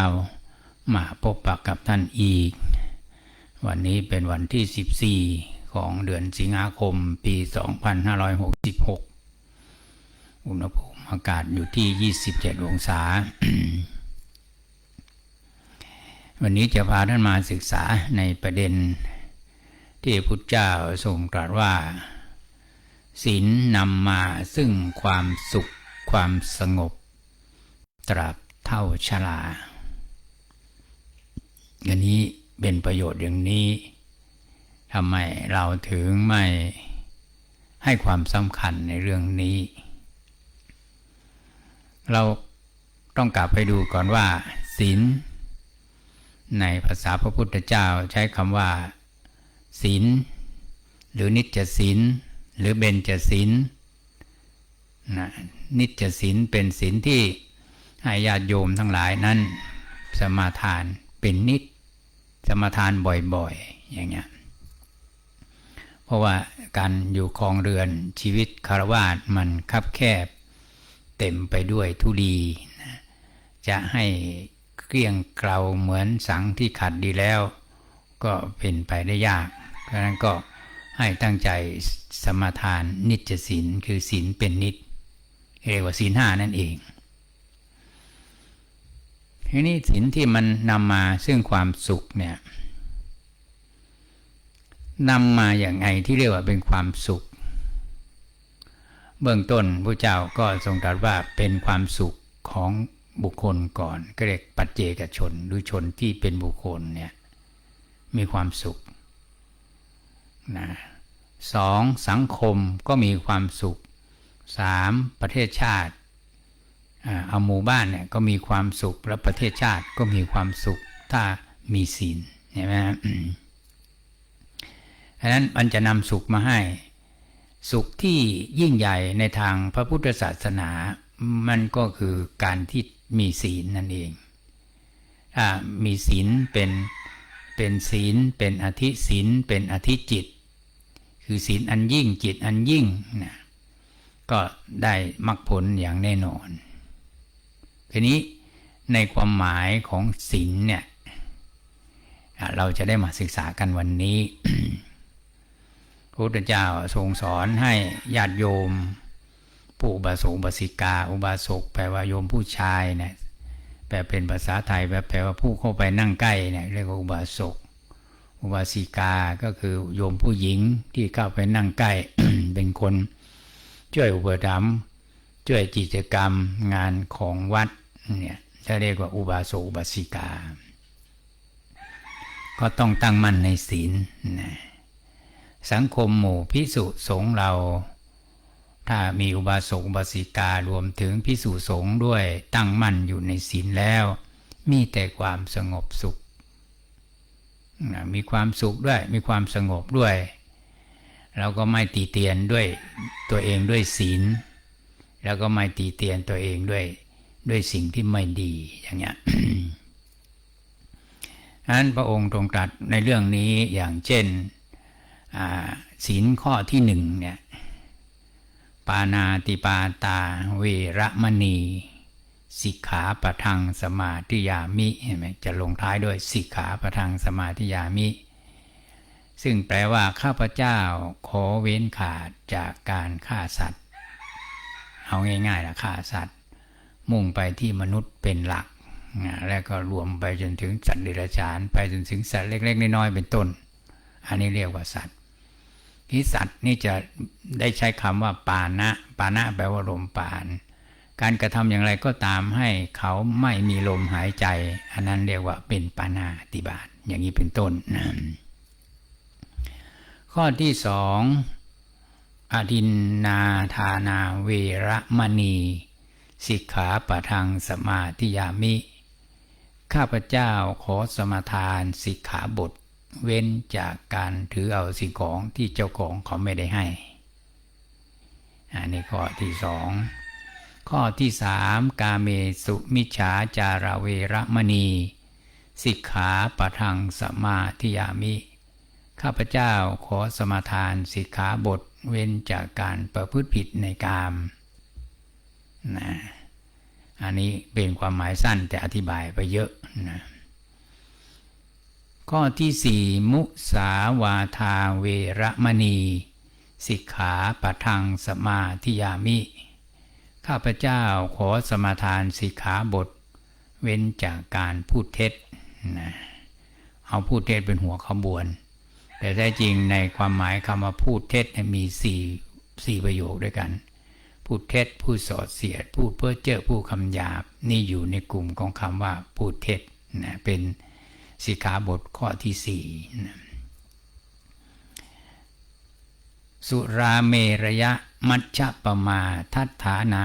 ามาพบปะกับท่านอีก วันนี้เป็นวันที่ 14 ของเดือนสิงหาคมปี 2566 อุณหภูมิอากาศอยู่ที่ 27 องศา วันนี้จะพาท่านมาศึกษาในประเด็นที่พุทธเจ้าทรงตรัสว่าศีลนำมาซึ่งความสุขความสงบ ตราบเท่าชรา อันนี้เป็นประโยชน์อย่างนี้ทำไมเราถึงไม่ให้ความสำคัญในเรื่องนี้ เราต้องกลับไปดูก่อนว่าศีลในภาษาพระพุทธเจ้าใช้คำว่าศีลหรือนิจศีลหรือเบญจศีลนะนิจศีลเป็นศีลที่ให้ญาติโยมทั้งหลายนั้นสมาทานเป็นนิจ สมาทานบ่อยๆ อย่างเงี้ย เพราะว่าการอยู่คลองเรือนชีวิตคารวาสมันคับแคบ เต็มไปด้วยทุลีนะจะให้เกลี้ยงเกลาเหมือนสังที่ขัดดีแล้ว ก็เป็นไปได้ยากเพราะนั้นก็ให้ตั้งใจสมาทานนิจศีลคือศีลเป็นนิจเรียกว่าศีลห้านั่นเอง ทีนี้ศีลที่มันนำมาซึ่งความสุขเนี่ยนำมาอย่างไงที่เรียกว่าเป็นความสุข เบื้องต้นพระเจ้าก็ทรงตรัสว่าเป็นความสุขของบุคคลก่อน ก็เรียกปัจเจกชนหรือชนที่เป็นบุคคลเนี่ยมีความสุขนะสองสังคมก็มีความสุขสามประเทศชาติ เอาหมู่บ้านเนี่ยก็มีความสุขและประเทศชาติก็มีความสุขถ้ามีศีลใช่ไหมดังนั้นมันจะนำสุขมาให้ สุขที่ยิ่งใหญ่ในทางพระพุทธศาสนามันก็คือการที่มีศีลนั่นเองถ้ามีศีลเป็นเป็นศีลเป็นอธิศีลเป็นอธิจิต คือศีลอันยิ่งจิตอันยิ่งนะก็ได้มรรคผลอย่างแน่นอน ทีนี้ในความหมายของศีลเนี่ยเราจะได้มาศึกษากันวันนี้พระพุทธเจ้าทรงสอนให้ญาติโยม ผู้อุบาสกอุบาสิกา อุบาสกแปลว่าโยมผู้ชายเนี่ยแปลเป็นภาษาไทยแปลว่าผู้เข้าไปนั่งใกล้เนี่ยเรียกว่าอุบาสกอุบาสิกาก็คือโยมผู้หญิงที่เข้าไปนั่งใกล้เป็นคนช่วยอุปถัมภ์ ช่วยกิจกรรมงานของวัดเนี่ยจะเรียกว่าอุบาสกอุบาสิกา ก็ต้องตั้งมั่นในศีลนะสังคมหมู่พิสุสงเรา ถ้ามีอุบาสกอุบาสิการวมถึงพิสุสงด้วยตั้งมั่นอยู่ในศีลแล้ว มีแต่ความสงบสุขมีความสุขด้วย มีความสงบด้วย เราก็ไม่ตีเตียนด้วยตัวเองด้วยศีล แล้วก็ไม่ตีเตียนตัวเองด้วย ด้วยสิ่งที่ไม่ดีอย่างเงี้ยนั้นพระองค์ตรงตรัสในเรื่องนี้อย่างเช่นศีลข้อที่หนึ่งเนี่ยปานาติปาตาเวรมณีสิกขาปะทังสมาธิยามิเห็นไหมจะลงท้ายด้วยสิกขาปะทังสมาธิยามิ ซึ่งแปลว่าข้าพเจ้าขอเว้นขาดจากการฆ่าสัตว์ เอาง่ายๆนะฆ่าสัตว์ มุ่งไปที่มนุษย์เป็นหลัก แล้วก็รวมไปจนถึงสัตว์เดรัจฉาน ไปจนถึงสัตว์เล็ก ๆ น้อยๆเป็นต้น อันนี้เรียกว่าสัตว์ที่สัตว์นี่จะได้ใช้คำว่าปานะปานะแปลว่าลมปาน การกระทำอย่างไรก็ตามให้เขาไม่มีลมหายใจ อันนั้นเรียกว่าเป็นปานาติบาตอย่างนี้เป็นต้นนะข้อที่สอง อดินนาธานาเวรมณี สิกขาปะทังสมาธิยามิ ข้าพเจ้าขอสมทานสิกขาบท เว้นจากการถือเอาสิ่งของที่เจ้าของเขาไม่ได้ให้ อันนี้ข้อที่สอง ข้อที่สามกาเมสุมิฉาจาราเวรมณี สิกขาปะทังสมาธิยามิ ข้าพเจ้าขอสมทานสิกขาบท เว้นจากการประพฤติผิดในกามนะอันนี้เป็นความหมายสั้นแต่อธิบายไปเยอะนะข้อที่สี่มุสาวาทาเวรมณี สิกขาปะทังสมาธิยามิ ข้าพเจ้าขอสมาทานสิกขาบท เว้นจากการพูดเท็จนะเอาพูดเท็จเป็นหัวขบวน แต่แท้จริงในความหมายคำว่าพูดเท็จมีสี่สี่ประโยคด้วยกัน พูดเท็จพูดสอดเสียด พูดเพื่อเจอผู้คำหยาบ นี่อยู่ในกลุ่มของคำว่าพูดเท็จนะเป็นสิกขาบทข้อที่สี่นะสุราเมระยะมัชฌะปมาทัฏฐานา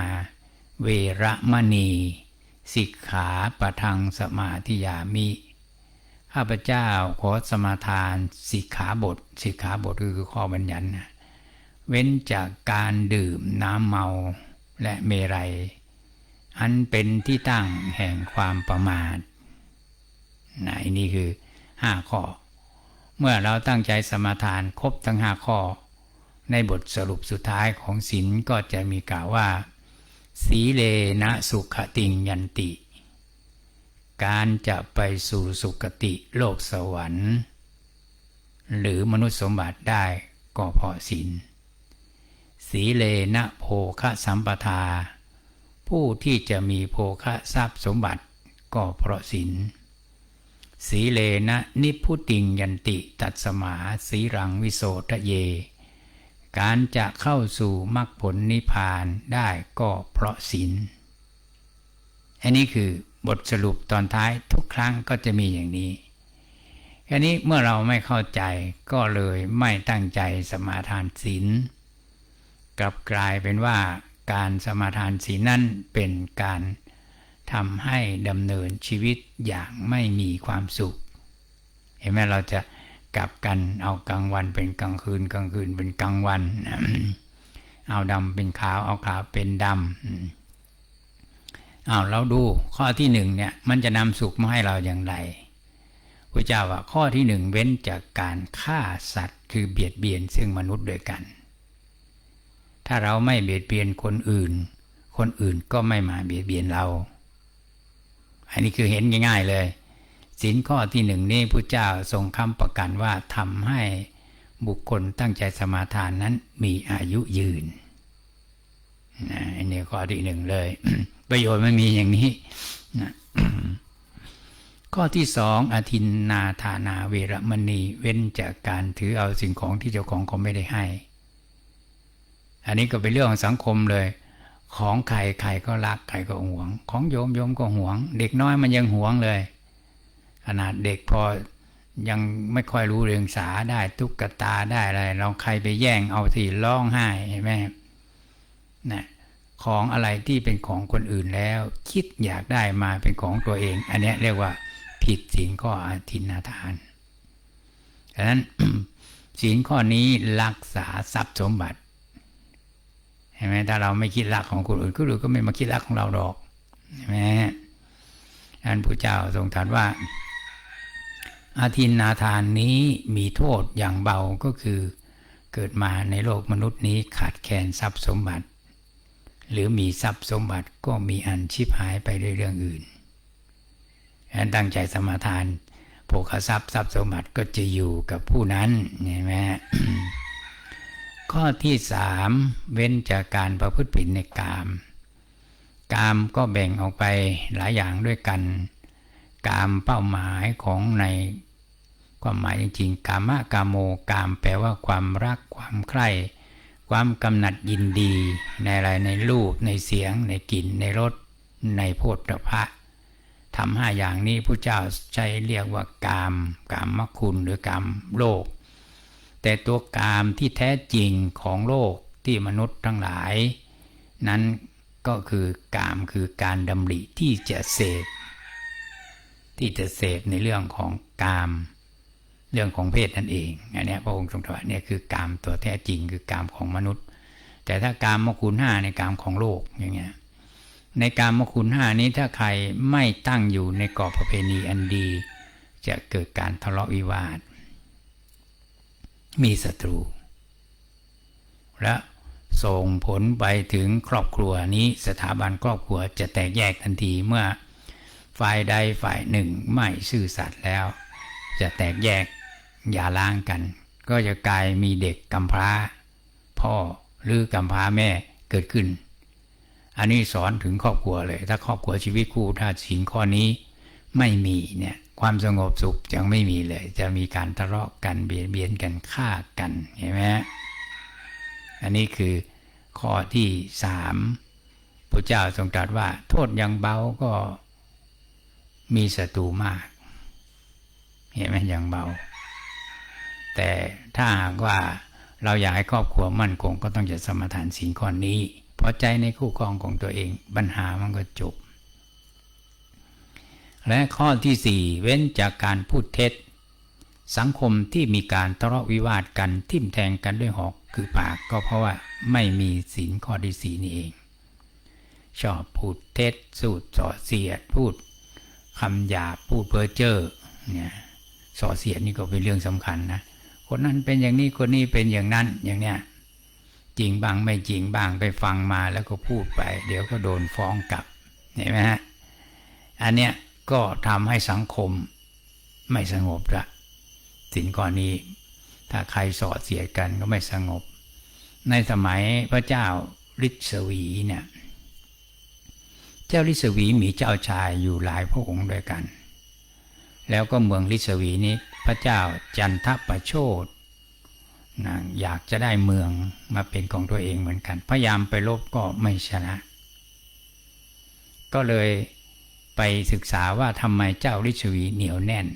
เวระมณี สิกขาปะทังสมาธิยามิ ข้าพเจ้าขอสมาทานสิกขาบทสิกขาบทคือข้อบัญญัติเว้นจากการดื่มน้ำเมาและเมรัย อันเป็นที่ตั้งแห่งความประมาทนนี่คือห้าข้อ เมื่อเราตั้งใจสมาทานครบทั้งห้าข้อ ในบทสรุปสุดท้ายของศีลก็จะมีกล่าวว่า สีเลนะสุขติงยันติ การจะไปสู่สุคติโลกสวรรค์ หรือมนุษย์สมบัติได้ก็เพราะศีลสีเลนะโภคะสัมปทา ผู้ที่จะมีโภคะทรัพย์สมบัติก็เพราะศีลสีเลนะนิพุติงยันติตัดสมาสีรังวิโสทะเย การจะเข้าสู่มรรคผลนิพพานได้ก็เพราะศีลอันนี้คือ บทสรุปตอนท้ายทุกครั้งก็จะมีอย่างนี้แค่นี้เมื่อเราไม่เข้าใจก็เลยไม่ตั้งใจสมาทานศีลกลับกลายเป็นว่าการสมาทานศีลนั้นเป็นการทำให้ดำเนินชีวิตอย่างไม่มีความสุข เห็นไหมเราจะกลับกันเอากลางวันเป็นกลางคืนกลางคืนเป็นกลางวัน เอาดำเป็นขาวเอาขาวเป็นดำ อาเราดูข้อที่หนึ่งเนี่ยมันจะนำสุขมาให้เราอย่างไรพระเจ้าว่าข้อที่หนึ่งเว้นจากการฆ่าสัตว์คือเบียดเบียนซึ่งมนุษย์ด้วยกัน ถ้าเราไม่เบียดเบียนคนอื่น คนอื่นก็ไม่มาเบียดเบียนเรา อันนี้คือเห็นง่ายๆเลยสินข้อที่หนึ่งนี้พระเจ้าทรงคำประกันว่าทำให้บุคคลตั้งใจสมาทานนั้นมีอายุยืนนะอันนี้ข้อที่หนึ่งเลย ประโยชน์ไม่มีอย่างนี้นะข้อที่สองอธินนาธานาเวรมณี เว้นจากการถือเอาสิ่งของที่เจ้าของเขาไม่ได้ให้ อันนี้ก็เป็นเรื่องของสังคมเลย ของใครใครก็รักใครก็หวง ของโยมโยมก็หวง เด็กน้อยมันยังหวงเลย ขนาดเด็กพอยังไม่ค่อยรู้เรื่องสาได้ตุ๊กตาได้อะไรเราใครไปแย่งเอาทีร้องไห้เห็นไหมนะ ของอะไรที่เป็นของคนอื่นแล้ว คิดอยากได้มาเป็นของตัวเอง อันนี้เรียกว่าผิดศีลข้ออาทินนาทานดังนั้นศีลข้อนี้รักษาทรัพย์สมบัติเห็นไหมถ้าเราไม่คิดรักของคนอื่นคนอื่นก็ไม่มาคิดรักของเราดอกเห็นไหมอันพระเจ้าทรงตรัสว่า อาทินนาทานนี้มีโทษอย่างเบาก็คือเกิดมาในโลกมนุษย์นี้ขาดแคลนทรัพย์สมบัติ หรือมีทรัพย์สมบัติก็มีอันชิบหายไปด้วยเรื่องอื่นฉะนั้นตั้งใจสมาทานโภคทรัพย์ทรัพย์สมบัติก็จะอยู่กับผู้นั้นเห็นไหมข้อที่สามเว้นจากการประพฤติผิดในกาม กามก็แบ่งออกไปหลายอย่างด้วยกัน กามเป้าหมายของในความหมายจริงๆ กามะกามโมกามแปลว่าความรักความใคร่ ความกำหนัดยินดีในอะไรในรูปในเสียง ในกลิ่นในรสในโพธพะทำห้าอย่างนี้พระเจ้าใช้เรียกว่ากามกามมคุณหรือกามโลก แต่ตัวกามที่แท้จริงของโลกที่มนุษย์ทั้งหลาย นั้นก็คือกามคือการดำริที่จะเสพที่จะเสพในเรื่องของกาม เรื่องของเพศนั่นเองอันนี้พระองค์ทรงตรัสเนี่ยคือกามตัวแท้จริงคือกามของมนุษย์ แต่ถ้ากามมคุณห้าในกามของโลกอย่างเงี้ยในการมคุณห้านี้ถ้าใครไม่ตั้งอยู่ในกรอบประเพณีอันดี จะเกิดการทะเลาะวิวาท มีศัตรู และส่งผลไปถึงครอบครัวนี้สถาบันครอบครัวจะแตกแยกทันทีเมื่อฝ่ายใดฝ่ายหนึ่งไม่ซื่อสัตย์แล้ว จะแตกแยก อย่าล้างกัน ก็จะกลายมีเด็กกำพร้า พ่อหรือกำพร้าแม่เกิดขึ้น อันนี้สอนถึงครอบครัวเลย ถ้าครอบครัวชีวิตคู่ถ้าสินข้อนี้ไม่มีเนี่ยความสงบสุขยังไม่มีเลย จะมีการทะเลาะกันเบียดเบียนกันฆ่ากันเห็นไหมอันนี้คือข้อที่สามพระเจ้าทรงตรัสว่า โทษยังเบาก็มีศัตรูมาก เห็นไหมยังเบา แต่ถ้าหากว่าเราอยากให้ครอบครัวมั่นคงก็ต้องจะสมทานสิ่งข้อนี้พอใจในคู่ครองของตัวเองปัญหามันก็จบ และข้อที่สี่เว้นจากการพูดเท็จ สังคมที่มีการทะเลาะวิวาทกันทิ่มแทงกันด้วยหอกคือปากก็เพราะว่าไม่มีศีลข้อที่สีนี่เอง ชอบพูดเท็จ สูดส่อเสียดพูดคำหยาบพูดเพ้อเจ้อเนี่ยส่อเสียดนี่ก็เป็นเรื่องสำคัญนะ คนนั้นเป็นอย่างนี้คนนี้เป็นอย่างนั้นอย่างเนี้ยจริงบ้างไม่จริงบ้างไปฟังมาแล้วก็พูดไป เดี๋ยวก็โดนฟ้องกลับเห็นไหมฮะอันเนี้ยก็ทำให้สังคมไม่สงบละสินข้อนนี้ถ้าใครสอดเสียกันก็ไม่สงบ ในสมัยพระเจ้าฤทธวีเนี่ยเจ้าฤทธวีมีเจ้าชายอยู่หลายพระองค์ด้วยกัน แล้วก็เมืองฤทธวีนี้ พระเจ้าจันทประโชดนะอยากจะได้เมืองมาเป็นของตัวเองเหมือนกัน พยายามไปลบก็ไม่ชนะ ก็เลยไปศึกษาว่าทำไมเจ้าฤทธวีเหนียวแน่น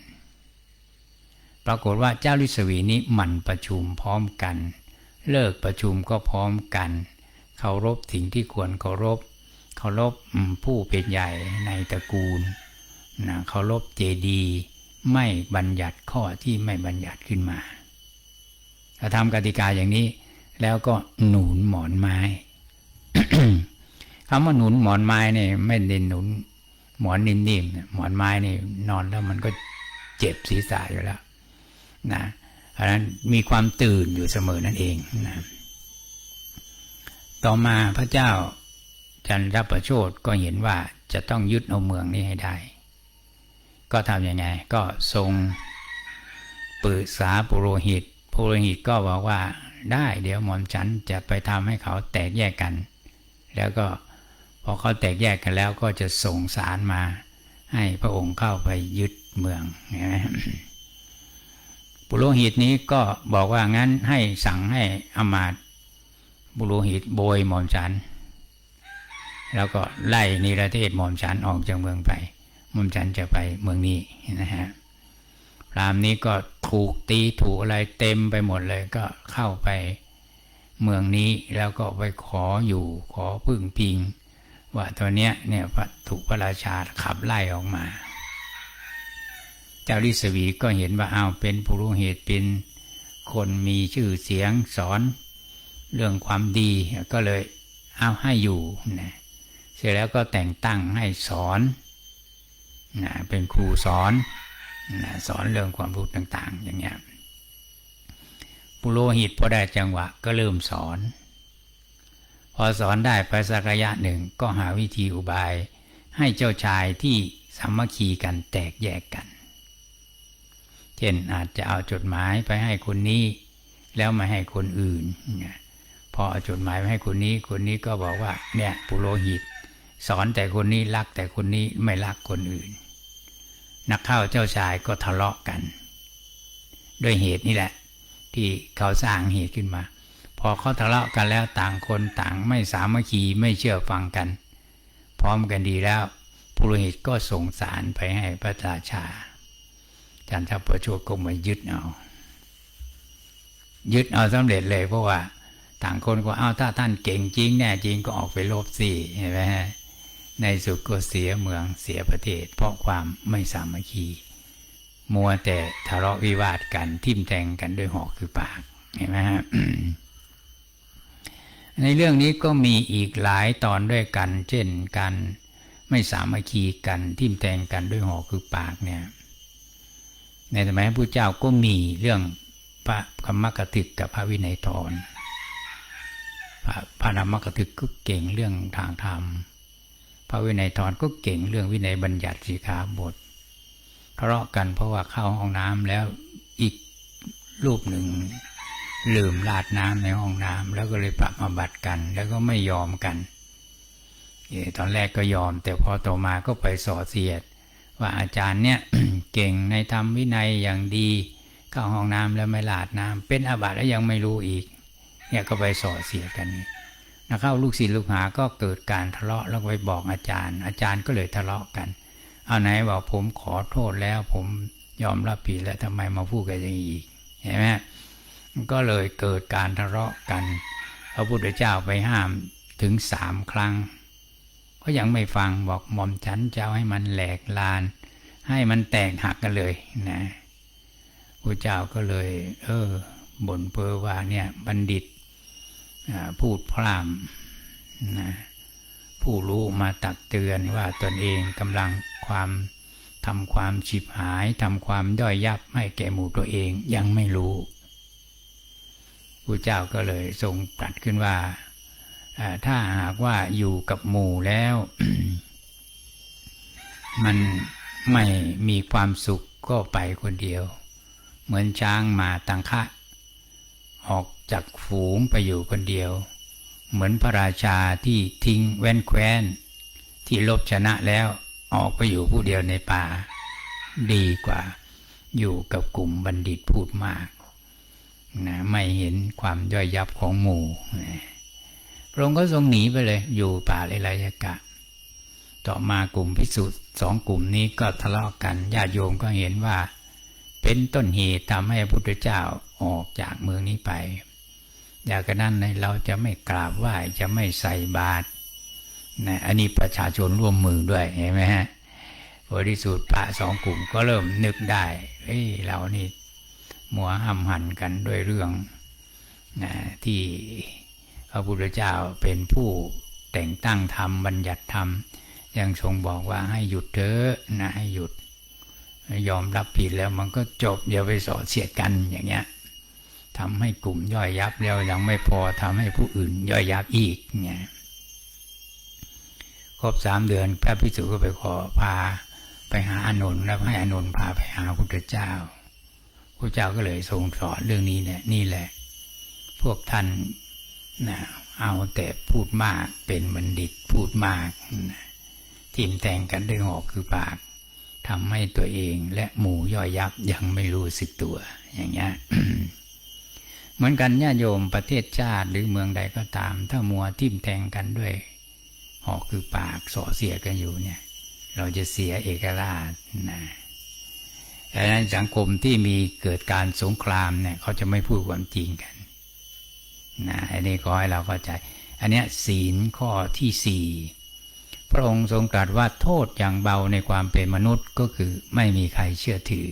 ปรากฏว่าเจ้าฤทธวีนี้หมั่นประชุมพร้อมกัน เลิกประชุมก็พร้อมกันเคารพสิ่งที่ควรเคารพเคารพผู้เป็นใหญ่ในตระกูลนะเคารพเจดีย์ ไม่บัญญัติข้อที่ไม่บัญญัติขึ้นมา ถ้าทำกติกาอย่างนี้ แล้วก็หนุนหมอนไม้คำว่าหนุนหมอนไม้เนี่ยไม่ได้หนุน หมอนนิ่มๆหมอนไม้นี่นอนแล้วมันก็เจ็บศีรษะอยู่แล้วนะเพราะนั้นมีความตื่นอยู่เสมอนั่นเองนะต่อมาพระเจ้าจันทประโชดก็เห็นว่าจะต้องยึดเอาเมืองนี้ให้ได้ ก็ทำยังไง ก็ทรงปรึกษาปุโรหิตปุโรหิตก็บอกว่าได้เดี๋ยวหมอมฉันจะไปทำให้เขาแตกแยกกัน แล้วก็พอเขาแตกแยกกันแล้วก็จะส่งสารมา ให้พระองค์เข้าไปยึดเมืองปุโรหิตนี้ก็บอกว่างั้นให้สั่งให้อมาตปุโรหิตโบยหมอมฉัน แล้วก็ไล่นิรเทศหมอมฉันออกจากเมืองไป ม่อมฉันจะไปเมืองนี้นะฮะพรามนี้ก็ถูกตีถูกอะไรเต็มไปหมดเลยก็เข้าไปเมืองนี้แล้วก็ไปขออยู่ขอพึ่งพิง ว่าตัวเนี้ยเนี่ยถูกพระราชาขับไล่ออกมา เจ้าลิศวีก็เห็นว่าเอาเป็นผู้รู้เหตุเป็นคนมีชื่อเสียงสอนเรื่องความดีก็เลยเอาให้อยู่นะเสร็จแล้วก็แต่งตั้งให้สอน นะเป็นครูสอนนะสอนเรื่องความรู้ต่าง ๆ อย่างเงี้ยปุโรหิตพอได้จังหวะก็เริ่มสอน พอสอนได้ไปสักระยะหนึ่งก็หาวิธีอุบาย ให้เจ้าชายที่สามัคคีกันแตกแยกกัน เช่นอาจจะเอาจดหมายไปให้คนนี้ แล้วมาให้คนอื่นพอเอาจดหมายไปให้คนนี้ คนนี้ก็บอกว่าเนี่ยปุโรหิต สอนแต่คนนี้รักแต่คนนี้ไม่รักคนอื่น นักเข้าเจ้าชายก็ทะเลาะกัน ด้วยเหตุนี้แหละ ที่เขาสร้างเหตุขึ้นมา พอเขาทะเลาะกันแล้วต่างคนต่างไม่สามัคคีไม่เชื่อฟังกัน พร้อมกันดีแล้วปุโรหิตก็ส่งสารไปให้พระราชาจันทประชคก็มายึดเอา ยึดเอาสำเร็จเลยเพราะว่า ต่างคนก็เอาถ้าท่านเก่งจริงแน่จริงก็ออกไปลบสิเห็นไหมฮะ ในสุดก็เสียเมืองเสียประเทศ เพราะความไม่สามัคคี มัวแต่ทะเลาะวิวาทกันทิ่มแทงกันด้วยหอกคือปากเห็นไหมฮะในเรื่องนี้ก็มีอีกหลายตอนด้วยกัน เช่นการไม่สามัคคีกันทิ่มแทงกันด้วยหอกคือปากเนี่ย ในสมัยพระเจ้าก็มีเรื่องพระธรรมกถึกกับพระวินัยทรพระพระธรรมกถึกก็เก่งเรื่องทางธรรม ระระวินัยทรก็เก่งเรื่องวินัยบัญญัติสีขาบททะเลาะกันเพราะว่าเข้าห้องน้ำแล้วอีกรูปหนึ่งลืมราดน้ำในห้องน้ำแล้วก็เลยปรับอาบัติกัน แล้วก็ไม่ยอมกันตอนแรกก็ยอม แต่พอต่อมาก็ไปส่อเสียด ว่าอาจารย์เนี่ยเก่งในธรรมวินัยอย่างดีเข้าห้องน้ำแล้วไม่ลาดน้ำเป็นอาบัติแล้วยังไม่รู้อีก เนี่ยก็ไปส่อเสียดกันนี่ นะเข้าลูกศิษย์ลูกหาก็เกิดการทะเลาะแล้วไปบอกอาจารย์ อาจารย์ก็เลยทะเลาะกัน เอาไหนบอกผมขอโทษแล้ว ผมยอมรับผิดแล้วทำไมมาพูดกันอย่างนี้อีกเห็นไหมก็เลยเกิดการทะเลาะกัน พระพุทธเจ้าไปห้ามถึงสามครั้ง ก็ยังไม่ฟังบอกหม่อมฉันจะเอาให้มันแหลกลาน ให้มันแตกหักกันเลยนะพระเจ้าก็เลย เออบ่นเพ้อว่าเนี่ยบัณฑิต พูดพร่ำนะผู้รู้มาตักเตือนว่าตนเองกำลังความทำความฉิบหายทำความด้อยยับให้แก่หมู่ตัวเองยังไม่รู้พระเจ้าก็เลยทรงตรัสขึ้นว่าอ่าถ้าหากว่าอยู่กับหมู่แล้ว มันไม่มีความสุขก็ไปคนเดียว เหมือนช้างมาตังคะ ออก จากฝูงไปอยู่คนเดียว เหมือนพระราชาที่ทิ้งแว่นแคว้น ที่ลบชนะแล้วออกไปอยู่ผู้เดียวในป่า ดีกว่า อยู่กับกลุ่มบัณฑิตพูดมากนะไม่เห็นความย่อยยับของหมู่พระองค์ก็ทรงหนีไปเลย อยู่ป่าเลไลยกะ ต่อมากลุ่มพิสุทธ์สองกลุ่มนี้ก็ทะเลาะกัน ญาติโยมก็เห็นว่า เป็นต้นเหตุทำให้พระพุทธเจ้าออกจากเมืองนี้ไป อยากกันนั้นเราจะไม่กราบไหว้จะไม่ใส่บาตรนะอันนี้ประชาชนร่วมมือด้วยเห็นไหมฮะบริสุทธิ์พระสองกลุ่มก็เริ่มนึกได้เฮ้ยเรานี่มัวห้ำหันกันด้วยเรื่องนะที่พระพุทธเจ้าเป็นผู้แต่งตั้งธรรมบัญญัติธรรม ยังทรงบอกว่าให้หยุดเถอะนะให้หยุด ยอมรับผิดแล้วมันก็จบอย่าไปสอเสียดกันอย่างเงี้ย ทำให้กลุ่มย่อยยับแล้วยังไม่พอทำให้ผู้อื่นย่อยยับอีกเนี่ยครบสามเดือนพระพิสุก็ไปขอพาไปหาอานนท์แล้วให้อานนท์พาไปหาพระพุทธเจ้าพระเจ้าก็เลยทรงสอนเรื่องนี้เนี่ยนี่แหละ พวกท่านนะเอาแต่พูดมากเป็นบัณฑิตพูดมากนะทิมแต่งกันด้วยหอกคือปากทำให้ตัวเองและหมู่ย่อยยับยังไม่รู้สึกตัว อย่างเงี้ย เหมือนกันญาติโยมประเทศชาติหรือเมืองใดก็ตาม ถ้ามัวทิ่มแทงกันด้วยหอกคือปากส่อเสียกันอยู่เนี่ย เราจะเสียเอกราชนะดังนั้นสังคมที่มีเกิดการสงครามเนี่ยเขาจะไม่พูดความจริงกันนะอันนี้ขอให้เราเข้าใจ อันนี้ศีลข้อที่สี่พระองค์ทรงตรัสว่าโทษอย่างเบาในความเป็นมนุษย์ก็คือไม่มีใครเชื่อถือ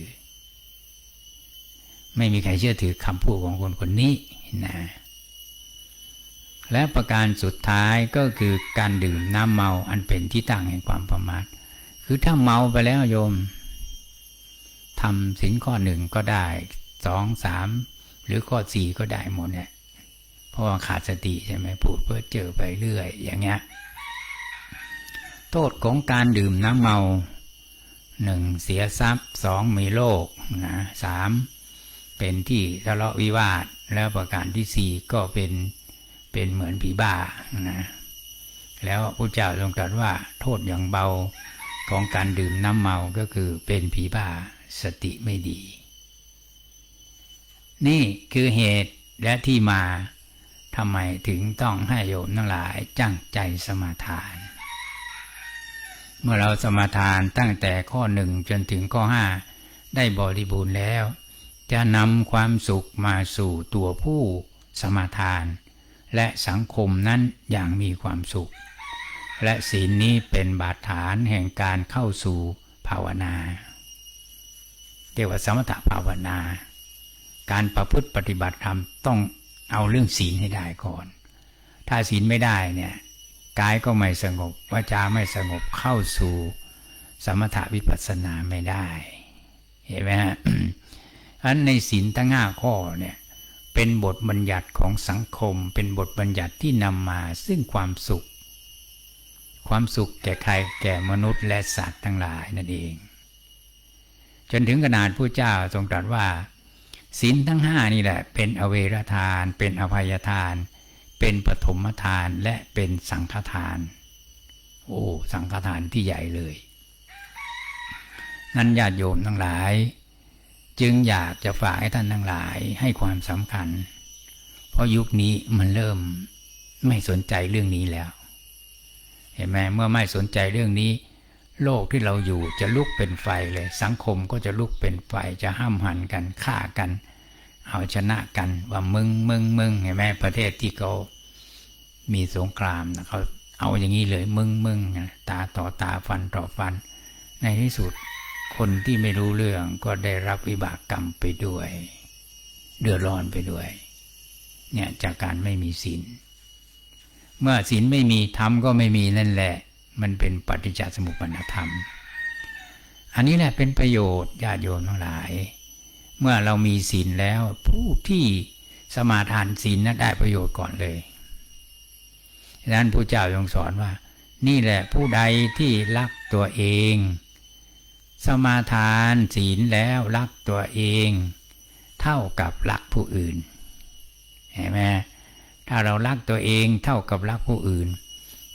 ไม่มีใครเชื่อถือคำพูดของคนคนนี้นะและประการสุดท้ายก็คือการดื่มน้ำเมาอันเป็นที่ตั้งแห่งความประมาท คือถ้าเมาไปแล้วโยมทำสินข้อหนึ่งก็ได้สองสามหรือข้อสี่ก็ได้หมดเนี่ยเพราะว่าขาดสติใช่ไหมพูดเพื่อเจอไปเรื่อย อย่างเงี้ยโทษของการดื่มน้ำเมาหนึ่งเสียทรัพย์สองมีโรคนะสาม เป็นที่ทะเลาะวิวาทแล้วประการที่สี่ก็เป็นเป็นเหมือนผีบ้านะแล้วพระเจ้าทรงตรัสว่าโทษอย่างเบาของการดื่มน้ำเมาก็คือเป็นผีบ้าสติไม่ดี นี่คือเหตุและที่มาทำไมถึงต้องให้โยมทั้งหลายจังใจสมาทาน เมื่อเราสมาทานตั้งแต่ข้อหนึ่งจนถึงข้อห้าได้บริบูรณ์แล้ว จะนำความสุขมาสู่ตัวผู้สมาทาน และสังคมนั้นอย่างมีความสุข และศีลนี้เป็นบาดฐานแห่งการเข้าสู่ภาวนาเรียกว่าสมถภาวนา การประพฤติปฏิบัติธรรมต้องเอาเรื่องศีลให้ได้ก่อน ถ้าศีลไม่ได้เนี่ยกายก็ไม่สงบวาจาไม่สงบเข้าสู่ สมถวิปัสสนาไม่ได้ เห็นไหมฮะ อันในศีลทั้งห้าข้อเนี่ยเป็นบทบัญญัติของสังคม เป็นบทบัญญัติที่นำมาซึ่งความสุข ความสุขแก่ใครแก่มนุษย์และสัตว์ทั้งหลายนั่นเอง จนถึงขนาดผู้เจ้าทรงตรัสว่าศีลทั้งห้านี่แหละ เป็นอเวรทาน เป็นอภัยทาน เป็นปฐมทานและเป็นสังฆทาน โอ้สังฆทานที่ใหญ่เลย นั้นญาติโยมทั้งหลาย จึงอยากจะฝากให้ท่านทั้งหลายให้ความสำคัญ เพราะยุคนี้มันเริ่มไม่สนใจเรื่องนี้แล้ว เห็นไหมเมื่อไม่สนใจเรื่องนี้ โลกที่เราอยู่จะลุกเป็นไฟเลย สังคมก็จะลุกเป็นไฟจะห้ามหันกันฆ่ากัน เอาชนะกันว่ามึงมึงมึงเห็นไหมประเทศที่เขามีสงครามนะเขาเอาอย่างนี้เลยมึงมึงตาต่อตาฟันต่อฟัน ในที่สุด คนที่ไม่รู้เรื่องก็ได้รับวิบากกรรมไปด้วย เดือดร้อนไปด้วย เนี่ยจากการไม่มีศีลเมื่อศีลไม่มีธรรมก็ไม่มีนั่นแหละ มันเป็นปฏิจจสมุปบาทธรรม อันนี้แหละเป็นประโยชน์ญาติโยมทั้งหลาย เมื่อเรามีศีลแล้ว ผู้ที่สมาทานศีลนั้นได้ประโยชน์ก่อนเลยดังนั้นพระเจ้าทรงสอนว่า นี่แหละผู้ใดที่รักตัวเอง สมาทานศีลแล้วรักตัวเอง เท่ากับรักผู้อื่นเห็นไหมถ้าเรารักตัวเองเท่ากับรักผู้อื่น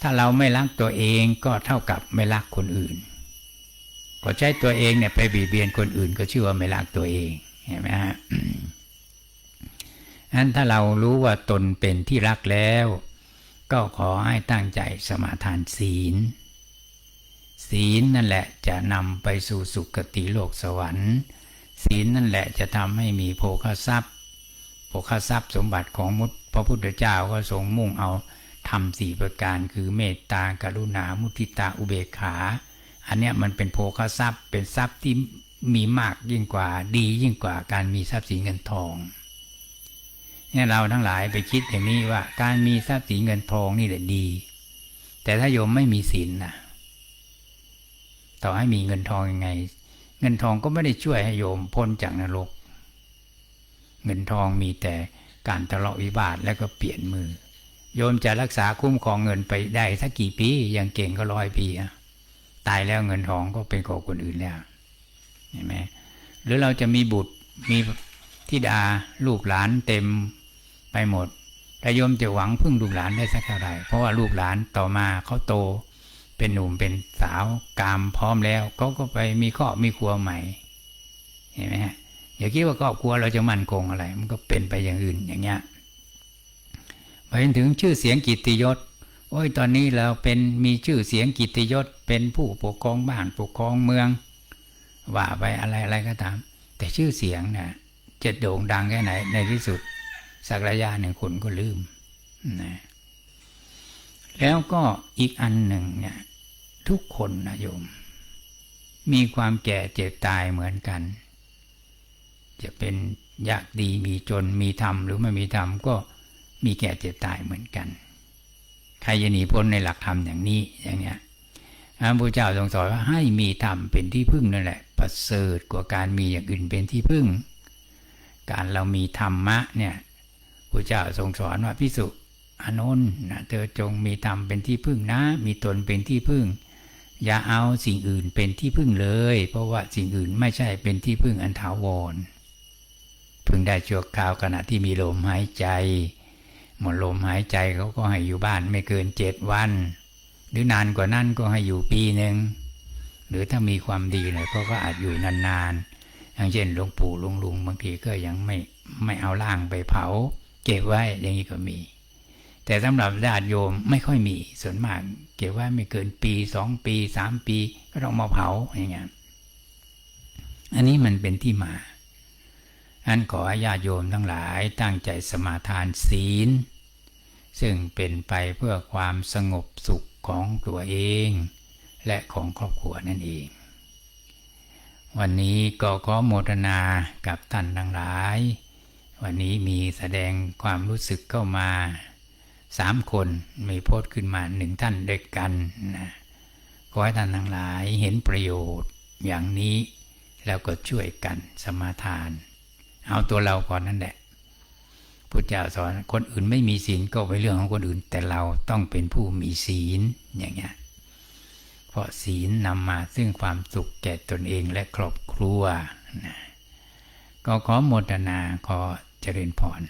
ถ้าเราไม่รักตัวเองก็เท่ากับไม่รักคนอื่นก็ใช้ตัวเองเนี่ยไปบีบเบียนคนอื่นก็ชื่อว่าไม่รักตัวเองเห็นไหมฮะนั้นถ้าเรารู้ว่าตนเป็นที่รักแล้ว ก็ขอให้ตั้งใจสมาทานศีล ศีลนั่นแหละจะนำไปสู่สุคติโลกสวรรค์ ศีลนั่นแหละจะทำให้มีโภคทรัพย์โภคทรัพย์สมบัติของมุตพระพุทธเจ้าก็ทรงมุ่งเอาทำสี่ประการคือเมตตากรุณามุทิตาอุเบกขา อันเนี้ยมันเป็นโภคทรัพย์ เป็นทรัพย์ที่มีมากยิ่งกว่าดียิ่งกว่าการมีทรัพย์สินเงินทองเนี่ยเราทั้งหลายไปคิดอย่างนี้ว่า การมีทรัพย์สินเงินทองนี่แหละดี แต่ถ้าโยมไม่มีศีลนะ ต่อให้มีเงินทองยังไง เงินทองก็ไม่ได้ช่วยให้โยมพ้นจากนรก เงินทองมีแต่การทะเลาะวิวาทแล้วก็เปลี่ยนมือ โยมจะรักษาคุ้มครองเงินไปได้สักกี่ปีอย่างเก่งก็ร้อยปีอะตายแล้วเงินทองก็เป็นของคนอื่นแล้วเห็นไหมหรือเราจะมีบุตรมีธิดาลูกหลานเต็มไปหมดแต่โยมจะหวังพึ่งลูกหลานได้สักเท่าไหร่เพราะว่าลูกหลานต่อมาเขาโต เป็นหนุ่มเป็นสาวกามพร้อมแล้วเขาก็ไปมีครอบมีครัวใหม่ เห็นไหมฮะอย่าคิดว่าครอบครัวเราจะมั่นคงอะไร มันก็เป็นไปอย่างอื่นอย่างเงี้ยไปถึงชื่อเสียงกิตติยศโอ้ยตอนนี้เราเป็นมีชื่อเสียงกิตติยศเป็นผู้ปกครองบ้านปกครองเมือง ว่าไปอะไรอะไรก็ตาม แต่ชื่อเสียงเนะ่ยจะโด่งดังแค่ไหนในที่สุด สักระยะหนึ่งคนก็ลืมนะแล้วก็อีกอันหนึ่งเนี่ย ทุกคนนะโยม มีความแก่เจ็บตายเหมือนกัน จะเป็นยากดีมีจนมีธรรมหรือไม่มีธรรมก็มีแก่เจ็บตายเหมือนกัน ใครจะหนีพ้นในหลักธรรมอย่างนี้อย่างเนี้ยพระพุทธเจ้าทรงสอนว่าให้มีธรรมเป็นที่พึ่งนั่นแหละ ประเสริฐกว่าการมีอย่างอื่นเป็นที่พึ่ง การเรามีธรรมะเนี่ยพระเจ้าทรงสอนว่าพิสุอานนท์นะเธอจงมีธรรมเป็นที่พึ่งนะ มีตนเป็นที่พึ่ง อย่าเอาสิ่งอื่นเป็นที่พึ่งเลย เพราะว่าสิ่งอื่นไม่ใช่เป็นที่พึ่งอันถาวรพึ่งได้ชั่วคราวขณะที่มีลมหายใจ หมดลมหายใจเขาก็ให้อยู่บ้านไม่เกินเจ็ดวัน หรือนานกว่านั้นก็ให้อยู่ปีหนึ่งหรือถ้ามีความดีหน่อยเขาก็อาจอยู่นานๆอย่างเช่นหลวงปู่หลวงลุงบางทีก็ยังไม่ไม่เอาร่างไปเผา เก็บไว้อย่างนี้ก็มี แต่สำหรับญาติโยมไม่ค่อยมีส่วนมาก เก็บไว้ไม่เกินปีสองปีสามปีก็ต้องมาเผาอย่างเงี้ยอันนี้มันเป็นที่มาอันขอญาติโยมทั้งหลายตั้งใจสมาทานศีล ซึ่งเป็นไปเพื่อความสงบสุขของตัวเอง และของครอบครัวนั่นเอง วันนี้ก็ขอโมทนากับท่านทั้งหลาย วันนี้มีแสดงความรู้สึกเข้ามา สามคนมีโพสต์ขึ้นมาหนึ่งท่านเด็กกันนะขอให้ท่านทั้งหลายเห็นประโยชน์อย่างนี้ แล้วก็ช่วยกันสมาทาน เอาตัวเราก่อนนั่นแหละพุทธเจ้าสอนคนอื่นไม่มีศีลก็เป็นเรื่องของคนอื่น แต่เราต้องเป็นผู้มีศีลอย่างเงี้ยเพราะศีลนำมาซึ่งความสุขแก่ตนเองและครอบครัวนะก็ขอโมทนาขอเจริญพร